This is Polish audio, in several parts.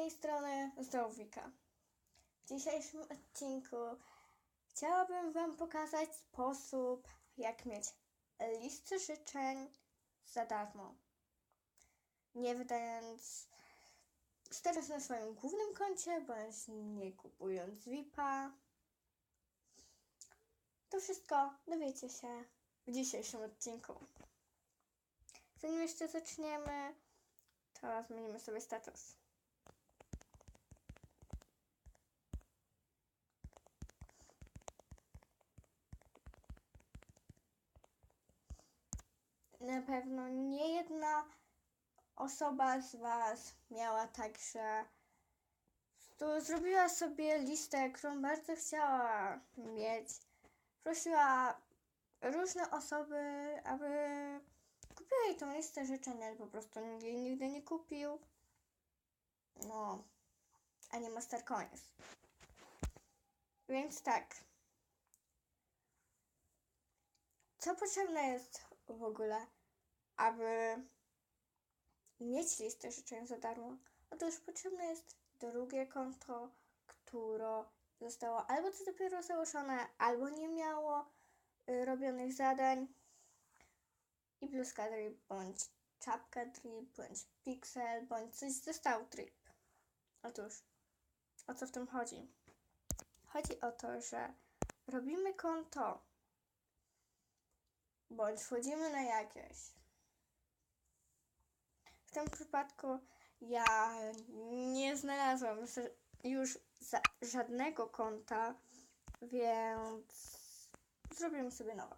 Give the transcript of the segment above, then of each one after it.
tej strony Zdrowika. W dzisiejszym odcinku chciałabym Wam pokazać sposób, jak mieć listy życzeń za darmo. Nie wydając teraz na swoim głównym koncie, bądź nie kupując VIP-a. To wszystko dowiecie się w dzisiejszym odcinku. Zanim jeszcze zaczniemy, to zmienimy sobie status. Na pewno nie jedna osoba z Was miała tak, że tu zrobiła sobie listę, którą bardzo chciała mieć. Prosiła różne osoby, aby kupiła jej tą listę życzeń, ale po prostu nikt jej nigdy nie kupił. No, a nie Master koniec. Więc tak. Co potrzebne jest w ogóle, aby mieć listę życzeń za darmo? Otóż potrzebne jest drugie konto, które zostało albo to dopiero założone, albo nie miało y, robionych zadań i bluzka drip, bądź czapka drip, bądź pixel, bądź coś ze stał drip. Otóż, o co w tym chodzi? Chodzi o to, że robimy konto, bądź wchodzimy na jakieś. W tym przypadku ja nie znalazłam już żadnego konta, więc zrobimy sobie nowe.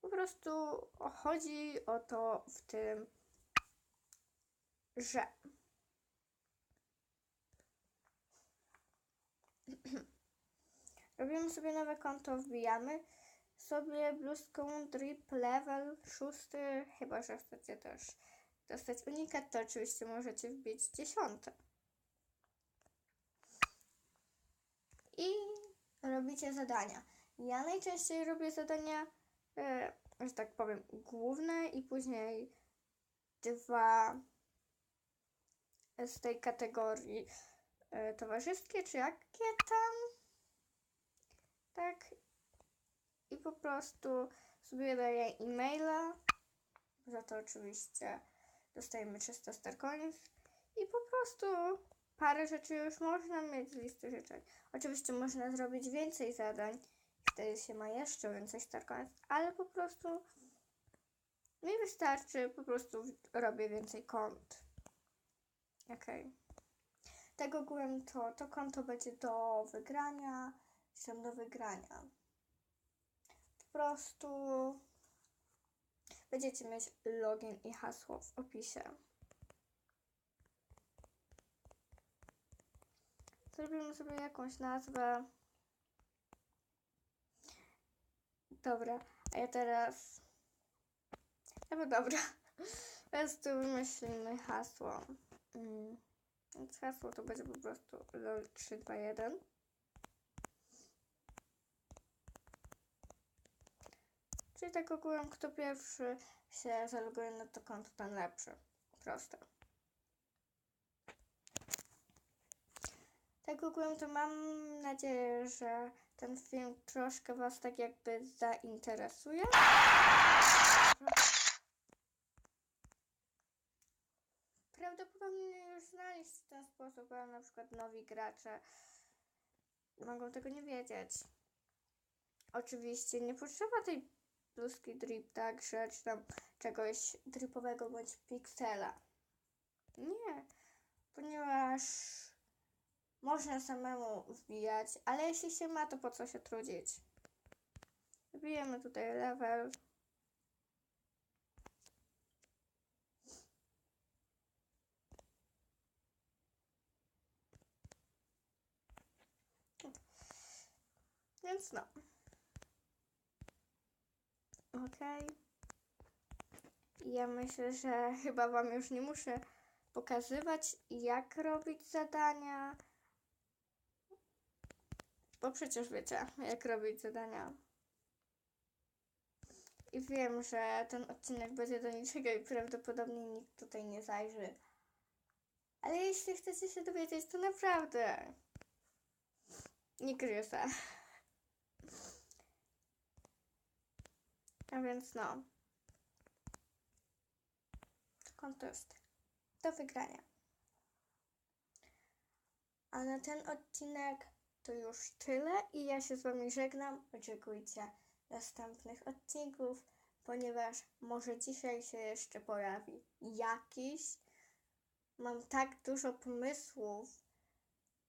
Po prostu chodzi o to w tym, że robimy sobie nowe konto, wbijamy sobie bluzką drip level 6, chyba że chcecie też dostać unikat, to oczywiście możecie wbić dziesiąte. I robicie zadania. Ja najczęściej robię zadania, e, że tak powiem, główne i później dwa z tej kategorii e, towarzyskie, czy jakie tam. Tak. I po prostu sobie daję e-maila. Za to oczywiście dostajemy 300 star. I po prostu parę rzeczy już można mieć z listy życzeń. Oczywiście można zrobić więcej zadań. Wtedy się ma jeszcze więcej star. Ale po prostu mi wystarczy, po prostu robię więcej kont. Okej. Tak ogółem to, to konto będzie do wygrania, tam do wygrania. Prostu będziecie mieć login i hasło w opisie. Zrobimy sobie jakąś nazwę. Dobra, a ja teraz. No dobra. Teraz tu wymyślimy hasło. Mm. Więc hasło to będzie po prostu LOL321. Czyli tak ogółem, kto pierwszy się zaloguje na to konto, ten lepszy. Proste. Tak ogółem to mam nadzieję, że ten film troszkę Was tak jakby zainteresuje. Prawdopodobnie już znaliście ten sposób, ale na przykład nowi gracze mogą tego nie wiedzieć. Oczywiście nie potrzeba tej bluzki drip, tak, czy tam czegoś dripowego bądź piksela. Nie, ponieważ można samemu wbijać, ale jeśli się ma, to po co się trudzić? Wbijemy tutaj level. Więc no. Okej. Ja myślę, że chyba Wam już nie muszę pokazywać, jak robić zadania. Bo przecież wiecie, jak robić zadania. I wiem, że ten odcinek będzie do niczego i prawdopodobnie nikt tutaj nie zajrzy. Ale jeśli chcecie się dowiedzieć, to naprawdę nie gryzę. A więc no. Kontest do wygrania. A na ten odcinek to już tyle i ja się z Wami żegnam. Oczekujcie następnych odcinków, ponieważ może dzisiaj się jeszcze pojawi jakiś. Mam tak dużo pomysłów,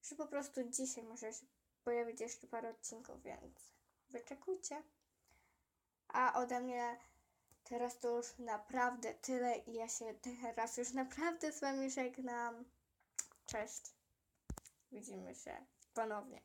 że po prostu dzisiaj może się pojawić jeszcze parę odcinków, więc wyczekujcie. A ode mnie teraz to już naprawdę tyle i ja się teraz już naprawdę z Wami żegnam. Cześć. Widzimy się ponownie.